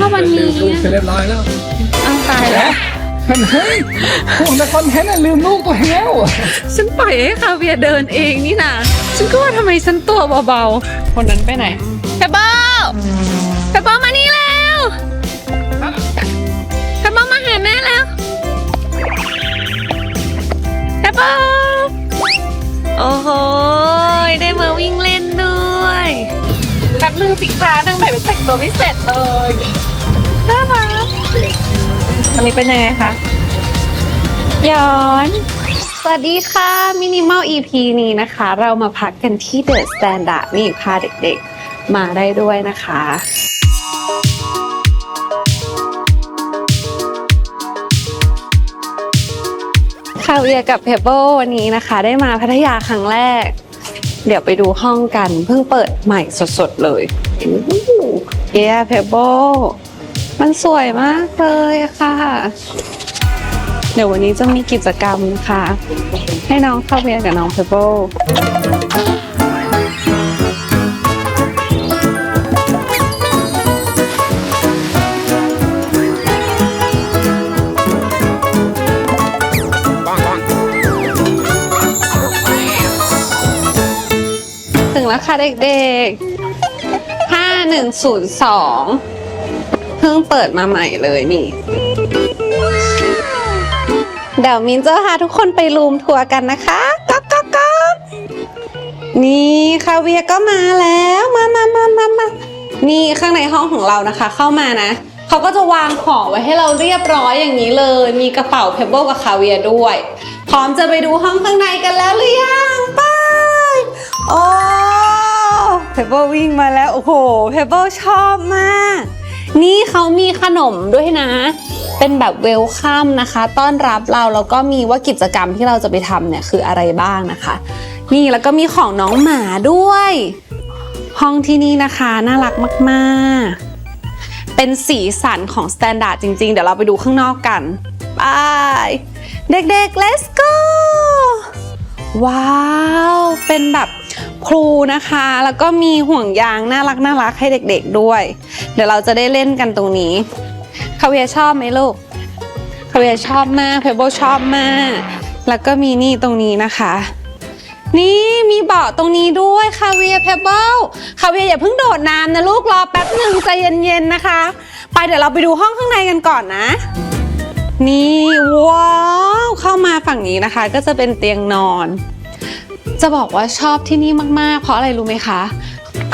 ชอบวันนี้ลืมลูกไปเรียบร้อยแล้วเอาตายแล้วมันเฮ้ยพวกนักคอนเทนต์น่ะลืมลูกตัวเองแล้วฉันปล่อยให้คาเวียร์เดินเองนี่นะฉันก็ว่าทำไมฉันตัวเบาๆ คนนั้นไปไหนเพเบิลเพเบิลมานี่แล้วเพเบิลมาหาแม่แล้วเพเบิลโอ้โหได้มาวิ่งเล่นด้วย แป๊บนึงสิคะนั่งแบบแต่งตัวไม่เสร็จเลยน่ารักอันนี้เป็นยังไงคะย้อน สวัสดีค่ะมินิมอล EP นี้นะคะ เรามาพักกันที่เดอะสแตนดาร์ดนี่พาเด็กๆ มาได้ด้วยนะคะคาเวียกับเพเบิลวันนี้นะคะ ได้มาพัทยาครั้งแรก เดี๋ยวไปดูห้องกัน เพิ่งเปิดใหม่สดๆเลยอู้หูเย้เพเบิลมันสวยมากเลยค่ะ เดี๋ยววันนี้จะมีกิจกรรมนะคะ ให้น้องคาเวียกับน้องเพเบิล ถึงแล้วค่ะเด็กๆ 5102 เพิ่งเปิดมาใหม่เลยนี่ เดี๋ยวมินจะพาทุกคนไปรูมทัวร์กันนะคะก๊อกก๊อกก๊อกนี่คาเวียก็มาแล้ว มามามามามานี่ข้างในห้องของเรานะคะ เข้ามานะเขาก็จะวางของไว้ให้เราเรียบร้อยอย่างนี้เลย มีกระเป๋าเพเบิลกับคาเวียด้วย พร้อมจะไปดูห้องข้างในกันแล้วหรือยังป โอ้เพเบิลวิ่งมาแล้ว โอ้โหเพเบิลชอบมาก นี่เขามีขนมด้วยนะ เป็นแบบเวลคัมนะคะ ต้อนรับเราแล้วก็มีว่ากิจกรรมที่เราจะไปทำเนี่ยคืออะไรบ้างนะคะ นี่แล้วก็มีของน้องหมาด้วย ห้องที่นี่นะคะน่ารักมากๆ เป็นสีสันของสแตนดาร์ดจริง ๆ เดี๋ยวเราไปดูข้างนอกกันไปเด็กๆ let's go ว้าว เป็นแบบ ครูนะคะ แล้วก็มีห่วงยางน่ารักน่ารักให้เด็กๆด้วย เดี๋ยวเราจะได้เล่นกันตรงนี้คาเวียชอบไหมลูกคาเวียชอบมากเพเบิลชอบมาก แล้วก็มีนี่ตรงนี้นะคะ นี่มีเบาะตรงนี้ด้วยคาเวียเพเบิลคาเวียอย่าเพิ่งโดดน้ำนะลูกรอแป๊บหนึ่งใจเย็นๆนะคะ ไปเดี๋ยวเราไปดูห้องข้างในกันก่อนนะนี่ว้าวเข้ามาฝั่งนี้นะคะ ก็จะเป็นเตียงนอน จะบอกว่าชอบที่นี่มาก ๆ เพราะอะไรรู้ไหมคะ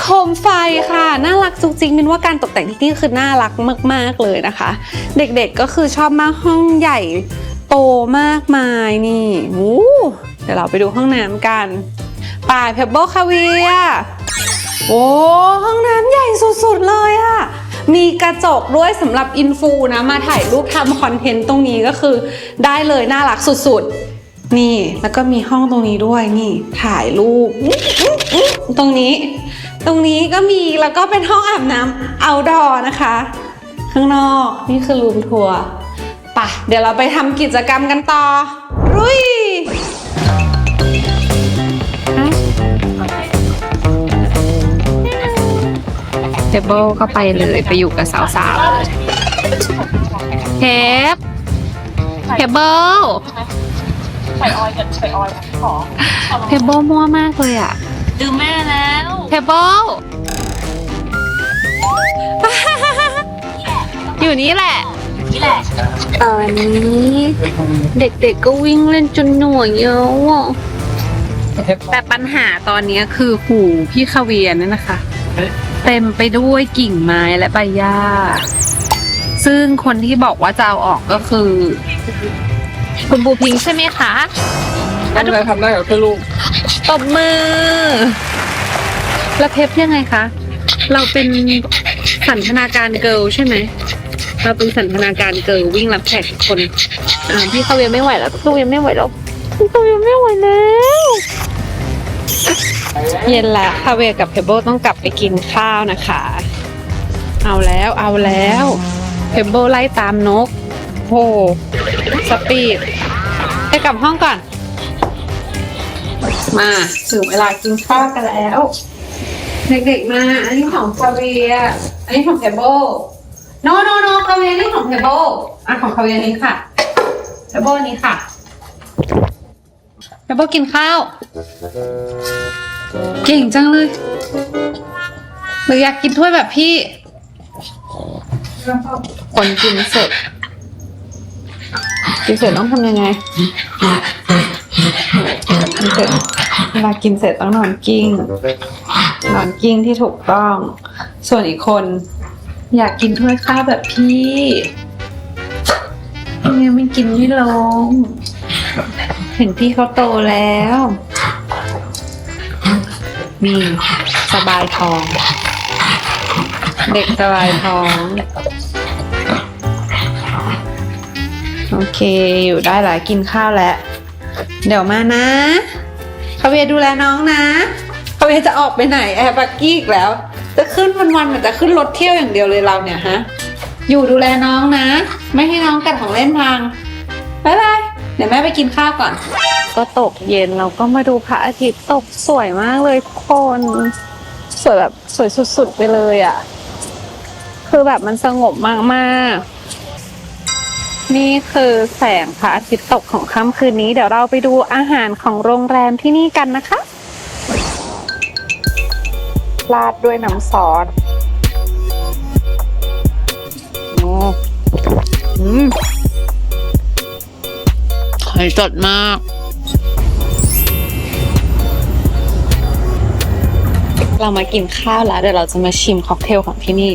โคมไฟค่ะ น่ารักจุกจิกมินว่าการตกแต่งที่นี่คือน่ารักมาก ๆ เลยนะคะ เด็กๆก็คือชอบมากห้องใหญ่โตมากมายนี่วู้เดี๋ยวเราไปดูห้องน้ำกันป่ายเพเบิลคาเวียโอ้ห้องน้ำใหญ่สุดๆเลยอะมีกระจกด้วยสำหรับอินฟูนะ มาถ่ายรูปทำคอนเทนต์ตรงนี้ก็คือ ได้เลยน่ารักสุดๆ นี่แล้วก็มีห้องตรงนี้ด้วยนี่ถ่ายรูปตรงนี้ ตรงนี้ก็มีแล้วก็เป็นห้องอาบน้ำเอาดอนะคะ ข้างนอกนี่คือรูมทัวร์ไปะเดี๋ยวเราไปทำกิจกรรมกันต่อ รุยเทเบิลก็ไปเลยไปอยู่กับสาวๆเทปเทเบิล ใส่ออยล์กับใส่ออยล์ขอเทเบิลมั่วมากเลยอะดื่มแม่แล้วเทเบิล อยู่นี่แหละ นี่แหละตอนนี้เด็กๆก็วิ่งเล่นจนหน่วยเยอะอะแต่ปัญหาตอนนี้คือหูพี่คาเวียนนั่นนะคะ เต็มไปด้วยกิ่งไม้และใบหญ้า ซึ่งคนที่บอกว่าจะเอาออกก็คือ คุณบูพิงค์ใช่ไหมคะทำได้ทำได้กับเพื่อนลูกตบมือ แล้วเพปยังไงคะ เราเป็นสันทนาการเกิลใช่ไหม เราเป็นสันทนาการเกิลวิ่งรับแขกทุกคนอ่าพี่คาเวียไม่ไหวแล้วพี่คาเวียไม่ไหวแล้วพี่คาเวียไม่ไหวแล้วเย็นแล้วคาเวียกับเพเบิลต้องกลับไปกินข้าวนะคะ เอาแล้วเอาแล้วเพเบิลไล่ตามนก โห สปีดไปกลับห้องก่อน มา ถึงเวลากินข้าวกันแล้ว เด็กๆมา อันนี้ของฟาเวียอันนี้ของเพเบิลโนโนโนคาเวียนี่ของเทเบิลอะของคาเวียนี้ค่ะเทเบิลนี้ค่ะเทเบิลกินข้าว เก่งจังเลย หรืออยากกินถ้วยแบบพี่คนกินเสร็จ กินเสร็จต้องทำยังไงกินเสร็จเวลากินเสร็จต้องนอนกิ้ง นอนกิ้งที่ถูกต้อง ส่วนอีกคน อยากกินถ้วยข้าวแบบพี่พี่ยังไม่กินไม่ลง เห็นพี่เขาโตแล้วมีสบายท้อง เด็กสบายท้อง โอเค อยู่ได้หลายกินข้าวแล้ว เดี๋ยวมานะคาเวียดูแลน้องนะคาเวียจะออกไปไหนแอร์บักกี้อีกแล้ว จะขึ้นวันๆเหมือนจะขึ้นรถเที่ยวอย่างเดียวเลยเราเนี่ยฮะ อยู่ดูแลน้องนะ ไม่ให้น้องกัดของเล่นพังบ๊ายบายเดี๋ยวแม่ไปกินข้าวก่อน ก็ตกเย็นเราก็มาดูพระอาทิตย์ตกสวยมากเลยทุกคน สวยแบบสวยสุดๆไปเลยอะ่ะ คือแบบมันสงบมากๆ นี่คือแสงพระอาทิตย์ตกของค่ำคืนนี้ เดี๋ยวเราไปดูอาหารของโรงแรมที่นี่กันนะคะ ราดด้วยน้ำซอสโอ้อืมไข่สดมาก เรามากินข้าวแล้ว เดี๋ยวเราจะมาชิมค็อกเทลของที่นี่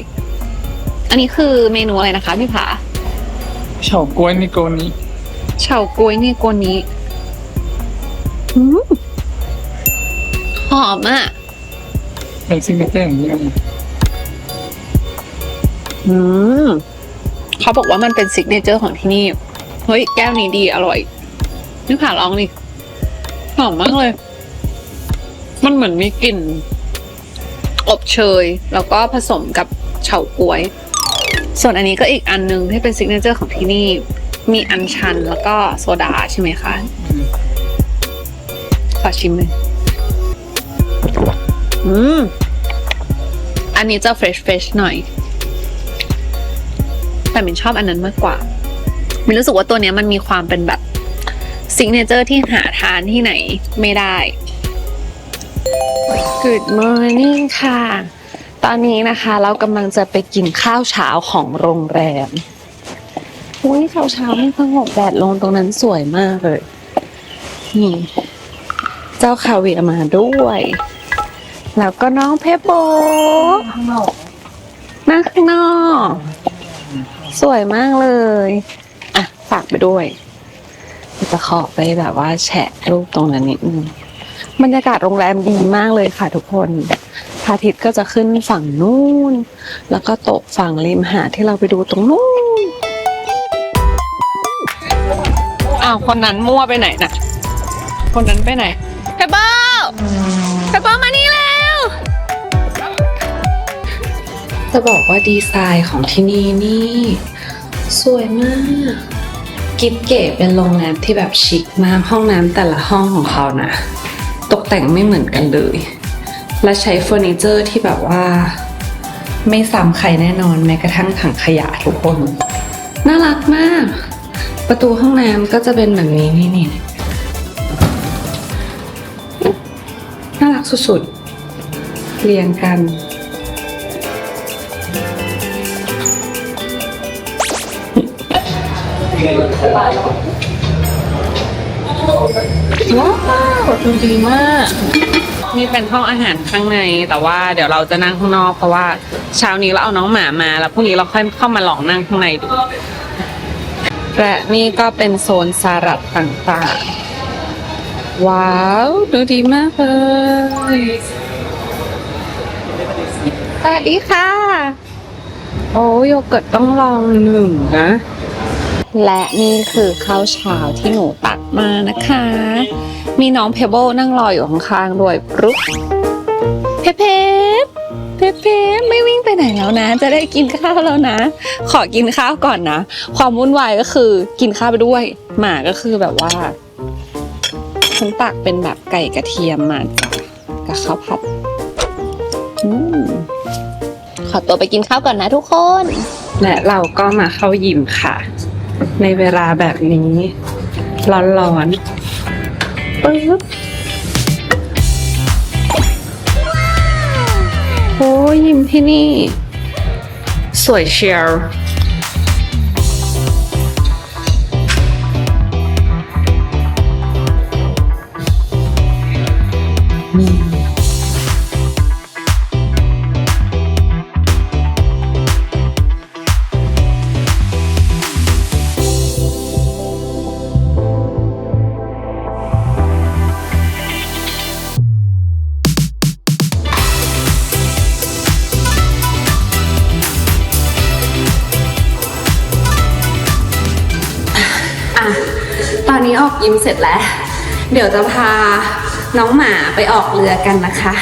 อันนี้คือเมนูอะไรนะคะพี่ผา เฉาก๊วยนิโกนี้เฉาก๊วยนี่กวนนี้อืมหอมอะเป็นซิงเกิลของที่นี่อืมเขาบอกว่ามันเป็นซิกเนเจอร์ของที่นี่ เฮ้ย แก้วนี้ดี อร่อยนี่ผ่าลองดิหอมมากเลย มันเหมือนมีกลิ่น อบเชย แล้วก็ผสมกับเฉาก๊วย ส่วนอันนี้ก็อีกอันนึงที่เป็นซิกเนเจอร์ของที่นี่ มีอัญชันแล้วก็โซดาใช่ไหมคะ ขอชิมเลยอืม อันนี้จะเฟรชเฟรชหน่อย แต่มินชอบอันนั้นมากกว่ามินรู้สึกว่าตัวเนี้ยมันมีความเป็นแบบซิกเนเจอร์ที่หาทานที่ไหนไม่ได้ Good morning ค่ะ ตอนนี้นะคะเรากำลังจะไปกินข้าวเช้าของโรงแรมอุ้ยเช้าเช้าๆไม่สงบแดดลงตรงนั้นสวยมากเลย นี่ เจ้าคาเวียมาด้วย แล้วก็น้องเพปโบข้างนอกนั่งข้างนอก สวยมากเลย อะ ฝากไปด้วยจะขอไปแบบว่าแฉะรูปตรงนั้นนิดนึงบรรยากาศโรงแรมดีมากเลยค่ะทุกคน พระอาทิตย์ก็จะขึ้นฝั่งนู้น แล้วก็ตกฝั่งริมหาดที่เราไปดูตรงนู้นอ้าวคนนั้นมั่วไปไหนน่ะคนนั้นไปไหนเพเบิลเพเบิลมานี่แล้ว จะบอกว่าดีไซน์ของที่นี่นี่ สวยมาก กิฟเก๋เป็นโรงแรมที่แบบชิคมากห้องน้ำแต่ละห้องของเขานะ ตกแต่งไม่เหมือนกันเลย และใช้เฟอร์นิเจอร์ที่แบบว่า ไม่ซ้ำใครแน่นอนแม้กระทั่งถังขยะทุกคน น่ารักมาก ประตูห้องน้ำก็จะเป็นแบบนี้นี่นี่น่ารักสุดๆ เรียงกันว้าวดูดีมาก นี่เป็นห้องอาหารข้างใน แต่ว่าเดี๋ยวเราจะนั่งข้างนอกเพราะว่าเช้านี้เราเอาน้องหมามาแล้วพรุ่งนี้เราค่อยเข้ามาลองนั่งข้างในดู และนี่ก็เป็นโซนสลัดต่างๆ ว้าว ดูดีมากเลยสวัสดีค่ะ โอ้โยเกิร์ตต้องลองหนึ่งนะ และนี่คือข้าวเช้าที่หนูตักมานะคะ มีน้องเพเบิลนั่งรออยู่ข้างๆด้วยปุ๊บเพเพเพเพไม่วิ่งไปไหนแล้วนะ จะได้กินข้าวแล้วนะ ขอกินข้าวก่อนนะ ความวุ่นวายก็คือกินข้าวไปด้วย หมาก็คือแบบว่าฉันตักเป็นแบบไก่กระเทียมมาจ้ะกับข้าวผัดอขอตัวไปกินข้าวก่อนนะทุกคน และเราก็มาเข้ายิมค่ะ ในเวลาแบบนี้ ร้อนๆปึ๊บโอ้ยิมที่นี่ สวยเชียว ยิมเสร็จแล้ว เดี๋ยวจะพาน้องหมาไปออกเรือกันนะคะ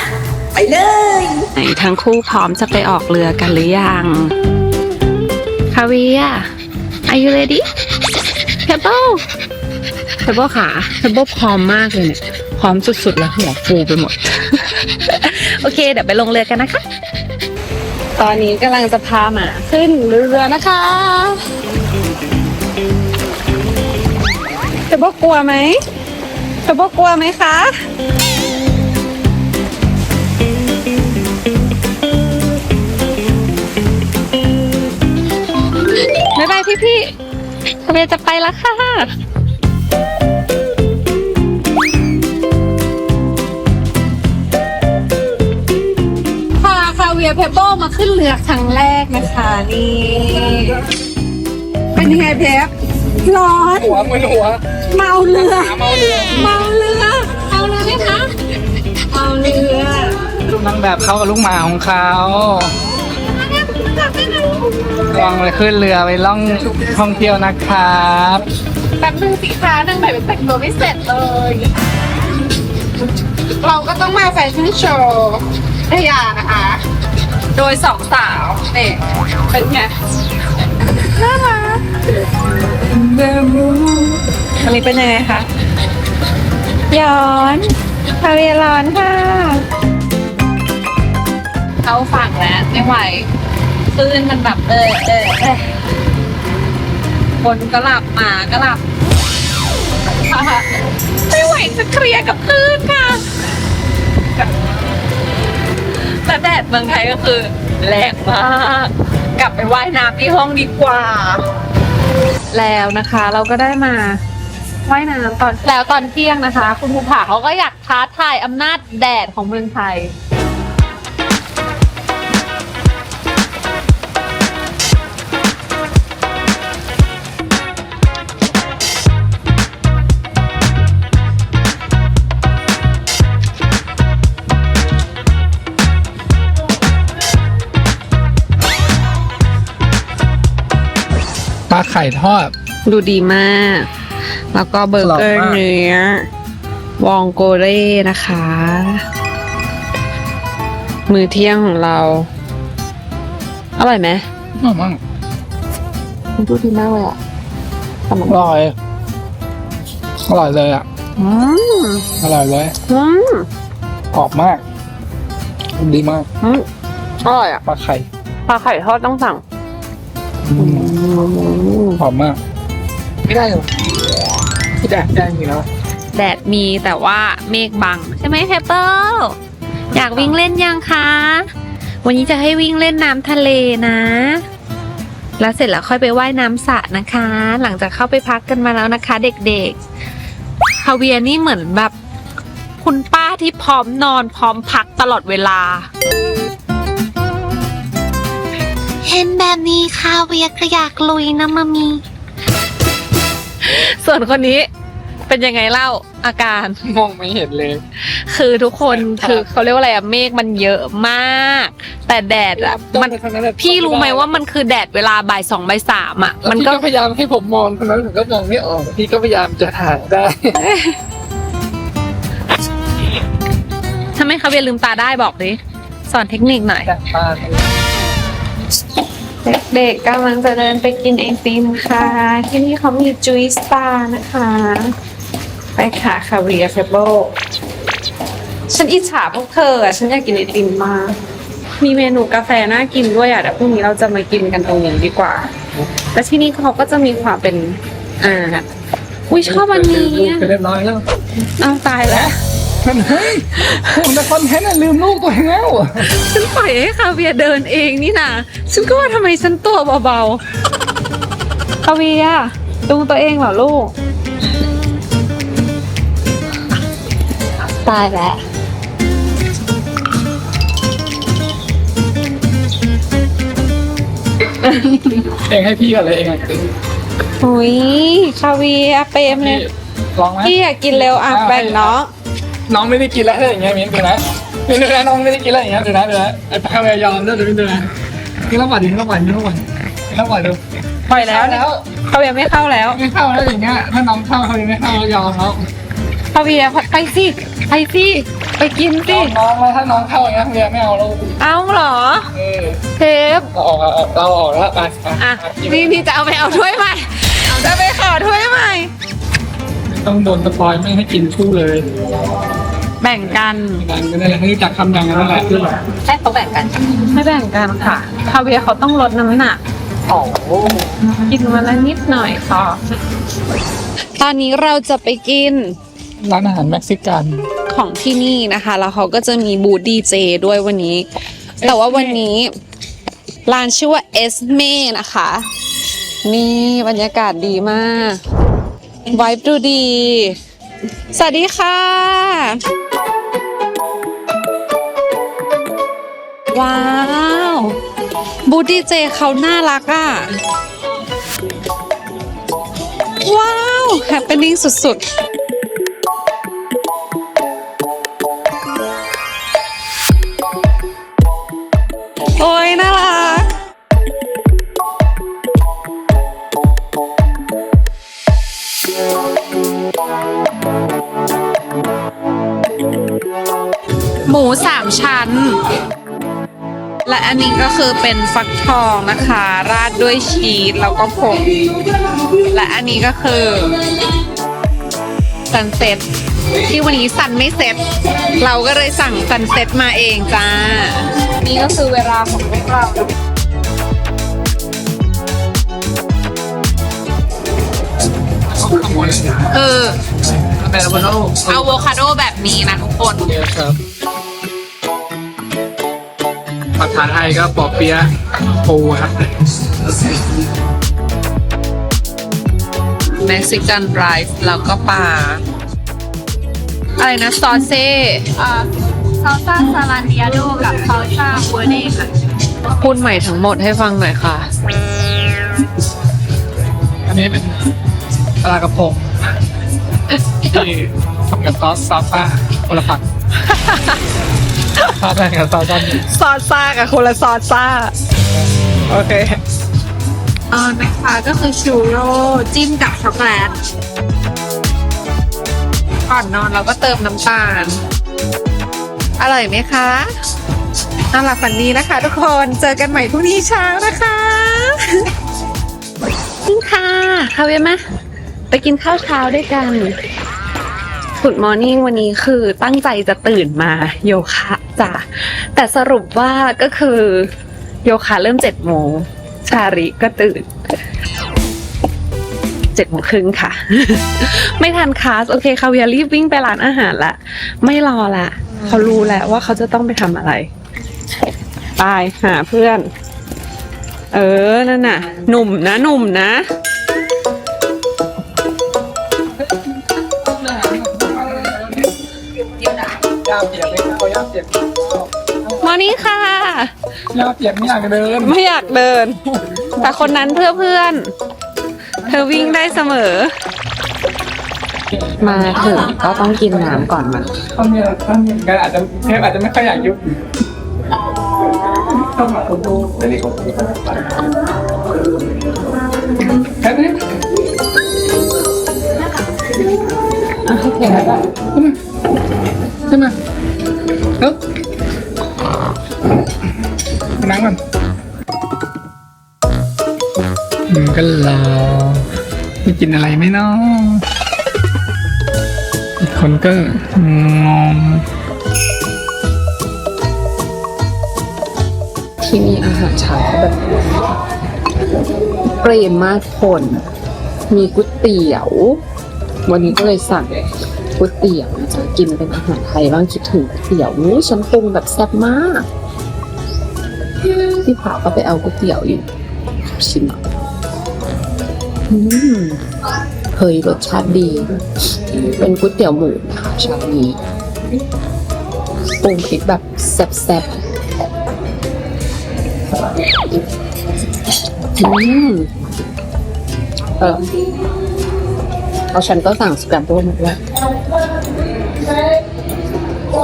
ไปเลยไหนทั้งคู่พร้อมจะไปออกเรือกันหรือยังคาเวีย are you ready Pebble Pebble ขา Pebble พร้อมมากเลยเนี่ยพร้อมสุดๆแล้วหัวฟูไปหมด โอเค เดี๋ยวไปลงเรือกันนะคะ ตอนนี้กำลังจะพาหมาขึ้นเรือนะคะ เธอบอกกลัวไหมเธอบอกกลัวไหมคะบ๊ายบายพี่พี่คาเวียจะไปแล้วค่ะ พาคาเวียเพเบิลมาขึ้นเรือครั้งแรกนะคะนี่ เป็นยังไงเพฟ ร้อน หัวมือหัวเมาเรือเมาเรือเมาเรือเมาเรือไหมคะเมาเรือลูกนางแบบเขากับลูกหมาของเขาระวังไปขึ้นเรือไปล่องท่องเที่ยวนะครับแป๊บนึงสิคะนางแบบยังแต่งตัวไม่เสร็จเลย เราก็ต้องมาแฟชั่นโชว์พยานะคะ โดยสองสาวนี่เป็นไง น่ารัก อันนี้เป็นยังไงคะย้อนคาเวียร้อนค่ะ เข้าฝั่งแล้วไม่ไหวคลื่นมันแบบเออเออเออคนก็หลับหมาก็หลับไม่ไหวจะเคลียร์กับคลื่นค่ะ แต่แดดเมืองไทยก็คือแรงมาก กลับไปว่ายน้ำที่ห้องดีกว่า แล้วนะคะ เราก็ได้มาว่ายน้ำตอนแล้วตอนเที่ยงนะคะ คุณภูผาเขาก็อยากท้าทายอำนาจแดดของเมืองไทย ปลาไข่ทอด ดูดีมาก แล้วก็เบอร์เกอร์กรอบมากเนื้อ วองโกเร่นะคะ มือเที่ยงของเรา อร่อยไหมอร่อยมากมันดูดีมากเลยอะอร่อย อร่อยเลยอะอืมอร่อยเลยอืมกรอบมาก ดีมากอืมอร่อยอะ ปลาไข่ ปลาไข่ทอดต้องสั่งอืม หอมมาก ไม่ได้หรอที่ได้ได้จริงแล้วแดดมีแต่ว่าเมฆบัง ใช่ไหมเพเปอร์อยากวิ่งเล่นยังคะ วันนี้จะให้วิ่งเล่นน้ำทะเลนะ แล้วเสร็จแล้วค่อยไปว่ายน้ำสระนะคะ หลังจากเข้าไปพักกันมาแล้วนะคะ เด็กๆคาเวียนี่เหมือนแบบ คุณป้าที่พร้อมนอนพร้อมพักตลอดเวลา เห็นแบบนี้ค่ะเวียก็อยากลุยนะมามี ส่วนคนนี้เป็นยังไงเล่าอาการ มองไม่เห็นเลย คือทุกคนคือเขาเรียกว่าอะไรอะเมฆมันเยอะมาก แต่แดดอะมันพี่รู้ไหมว่ามันคือแดดเวลาบ่ายสองบ่ายสามอะมัมันนก็ก็พยายามให้ผมมองตรงนั้นผมก็มองไม่ออก พี่ก็พยายามจะถ่ายได้ถ้าไม่เขาเวียนลืมตาได้บอกดิสอนเทคนิคหน่อยแต่ปลา เด็กๆกำลังจะเดินไปกินไอติมค่ะ ที่นี่เขามีจุยสตาร์นะคะ ไปค่ะคาเวียเฟเบิลฉันอิจฉาพวกเธออะ ฉันอยากกินไอติมมาก มีเมนูกาแฟน่ากินด้วยอะเดี๋ยวพรุ่งนี้เราจะมากินกันตรงนี้ดีกว่าและที่นี่เขาก็จะมีความเป็น อ่า อุ้ยชอบอันนี้ลูกอะไปเรียบร้อยแล้วเอาตายแล้ว มันเฮ้ยผมแต่คอนเทนต์อะลืมลูกตัวเองแล้วฉันปล่อยให้คาเวียร์เดินเองนี่นะฉันก็ว่าทำไมฉันตัวเบาๆคาเวียร์ดูตัวเองเหรอลูก ตายแล้วเองให้พี่ก่อนเลยเองอะอุ้ยคาเวียร์เปรมเลพี่ยลองไหมพี่อยากกินเร็วอะเอาแบ่งน้อง น้องไม่ได้กินแล้วถ้าอย่างเงี้ยมิ้นดูนะมิ้นดูนะน้องไม่ได้กินแล้วอย่างเงี้ยดูนะดูนะไอ้พายยอมด้วยดูมิ้นดูนะกินแล้วหวานดิกินแล้วหวานกินแล้วหวานกินแล้วหวานดูปล่อยแล้วแล้วเวียร์ไม่เข้าแล้วไม่เข้าแล้วอย่างเงี้ยถ้าน้องเข้าเขายังไม่เข้ายอมแล้วคาเวียไปสิไปสิไปกินสิน้องแล้วถ้าน้องเข้าอย่างเงี้ยเมียไม่เอาเราเอาเหรอเออเทปเราออกเราออกแล้วไปอะนี่นี่จะเอาไปเอาถ้วยใหม่จะไปขอถ้วยใหม่ต้องโดนสปอยไม่ให้กินคู่เลย แบ่งกันกันก็ได้ให้รู้จักคำอย่างนั้นแหละใช่เขาแบ่งกันไม่แบ่งกันค่ะ คาเวียร์เขาต้องลดน้ำหนัก โอ้กินมาละนิดหน่อยค่ะตอนนี้เราจะไปกินร้านอาหารเม็กซิกันของที่นี่นะคะ แล้วเขาก็จะมีบูธดีเจด้วยวันนี้ แต่ว่าวันนี้ร้านชื่อว่าเอสเมนะคะ นี่บรรยากาศดีมากไวฟ์ดูดี สวัสดีค่ะ ว้าวบูดีเจเขาน่ารักอะ ว้าวแฮปปี้นิ่งสุดๆ นนี้ก็คือเป็นฟักทองนะคะ ราดด้วยชีสแล้วก็ผงและอันนี้ก็คือซันเซ็ตที่วันนี้ซันไม่เซ็ตเราก็เลยสั่งซันเซ็ตมาเองจ้า นี่ก็คือเวลาของพวกเราขโมยคืออเมริกาโน่อะโวคาโดแบบนี้นะทุกคน เยอะครับภาษาไทยก็ปอเปี๊ยะปูครับเม็กซิกันไรซ์แล้วก็ปลาอะไรนะซอสเซ่ซาซ่าซาลานเดียโดกับซาซ่าบัวเน่ค่ะพูดใหม่ทั้งหมดให้ฟังหน่อยค่ะ อันนี้เป็นปลากระพงที่ทำกับซอสซาซ่าคนละฝั่งซาซ่ากับซาซ่านี่ซอสซ่ากับคนละซอสซ่า โอเคอ่านะคะก็คือชูโร่จิ้มกับช็อกโกแลตก่อนนอนเราก็เติมน้ำตาล อร่อยไหมคะน่ารักฝันดีนะคะทุกคนเจอกันใหม่พรุ่งนี้เช้านะคะนี่ค่ะคาเวียมาไปกินข้าวเช้าด้วยกัน Good Morning วันนี้คือตั้งใจจะตื่นมาโยคะจ้ะแต่สรุปว่าก็คือโยคะเริ่มเจ็ดโมงชาริก็ตื่นเจ็ดโมงครึ่งค่ะ ไม่ทันคลาสโอเคคาเวียรีบวิ่งไปร้านอาหารละไม่รอละเขารู้แล้วว่าเขาจะต้องไปทำอะไรไปหาเพื่อน เออนั่นน่ะ หนุ่มนะหนุ่มนะ ย่าเปียกไม่เข้าย่าเปียกมอนี่ค่ะย่าเปียกไม่อยากเดินไม่อยากเดิน แต่คนนั้นเพื่อเพื่อน เธอวิ่งได้เสมอ มาถึงก็ต้องกินน้ำก่อนมันถ้ามีถ้ามีกันอาจจะเทปอาจจะไม่ค่อยอยากยุบต้องมาคนดูไม่ได้คนดูแค่นี้โอเคได้ใช่ ไหมเออนั่งก่อนอืมก็รอไม่กินอะไรไหมเนาะอีกคนก็งงที่นี่อาหารเช้าแบบเปรมมากคน มีก๋วยเตี๋ยว วันนี้ก็เลยสั่ง ก๋วยเตี๋ยวนะจะกินเป็นอาหารไทยบ้างคิดถึงก๋วยเตี๋ยวอู้ฉันปรุงแบบแซ่บมากพี่ผาก็ไปเอาก๋วยเตี๋ยวอยู่ชิมเฮ้ยรสชาติดี เป็นก๋วยเตี๋ยวหมูนะคะชามนี้ปรุงพริกแบบแซ่บๆอืมเออเอาฉันก็สั่งสแกมโบมาด้วย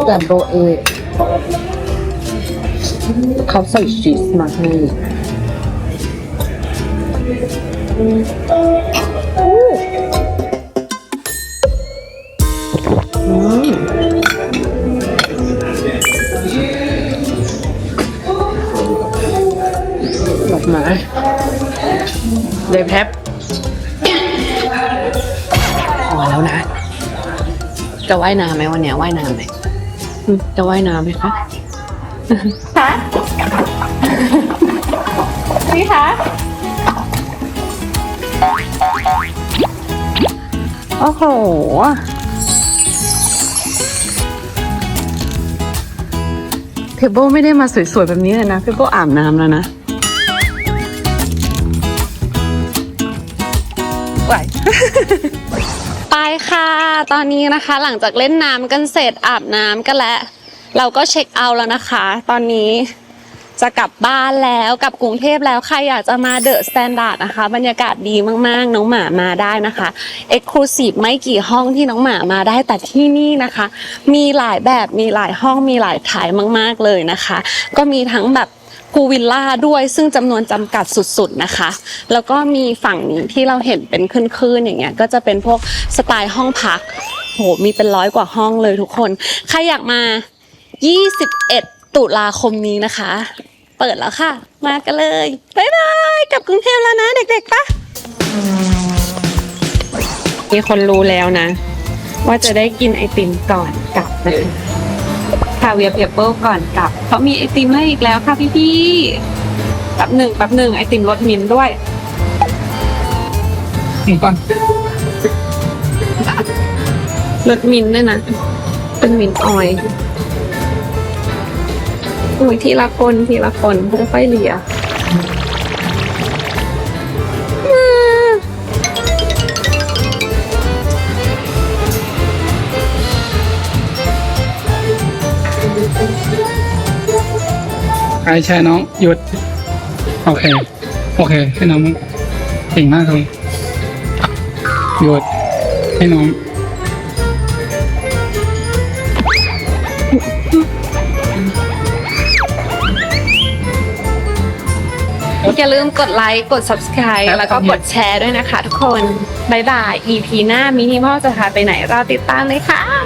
แกมโบเองเขาใส่ชีสมาให้อืมดอกไม้เลยแพบพอแล้วนะ จะว่ายน้ำไหมวันเนี้ยว่ายน้ำไหมอืม จะว่ายน้ำไหมคะพี่คะโอ้โหเทเบิลไม่ได้มาสวยๆแบบนี้เลยนะเทเบิลอาบน้ำแล้วนะ ค่ะ ตอนนี้นะคะหลังจากเล่นน้ำกันเสร็จอาบน้ำกันแล้ว เราก็เช็คเอาท์แล้วนะคะ ตอนนี้จะกลับบ้านแล้วกลับกรุงเทพแล้วใครอยากจะมาเดอะสแตนดาร์ดนะคะ บรรยากาศดีมากๆ น้องหมามาได้นะคะเอ็กซ์คลูซีฟไม่กี่ห้องที่น้องหมามาได้แต่ที่นี่นะคะ มีหลายแบบมีหลายห้องมีหลายถ่ายมาก ๆเลยนะคะ ก็มีทั้งแบบ พูวิลล่าด้วยซึ่งจำนวนจำกัดสุดๆนะคะ แล้วก็มีฝั่งนี้ที่เราเห็นเป็นคลื่นๆอย่างเงี้ยก็จะเป็นพวกสไตล์ห้องพักโหมีเป็นร้อยกว่าห้องเลยทุกคน ใครอยากมา 21 ตุลาคมนี้นะคะ เปิดแล้วค่ะ มากันเลยบ๊ายบายกลับกรุงเทพแล้วนะเด็กๆปะมีคนรู้แล้วนะ ว่าจะได้กินไอติมก่อนกลับนะคะาเวียเพเปิลก่อนกลับเขามีไอติมให้อีกแล้วค่ะพี่ๆแป๊บหนึ่งแป๊บหนึ่งไอติมรสมินด้วยหมูปันรสมินด้วยนะ เป็นมินออยอุ้ยทีละคนทีละคนค่อยๆเลีย ใช่ใช่น้องหยุด โอเค โอเค ให้น้องเก่งมากเลยหยุดให้น้องอย่าลืมกดไลค์ กด subscribe ครับแล้วก็กดแชร์ด้วยนะคะทุกคน บ๊ายบาย EP หน้ามินิมอลจะพาไปไหนเราติดตามเลยค่ะ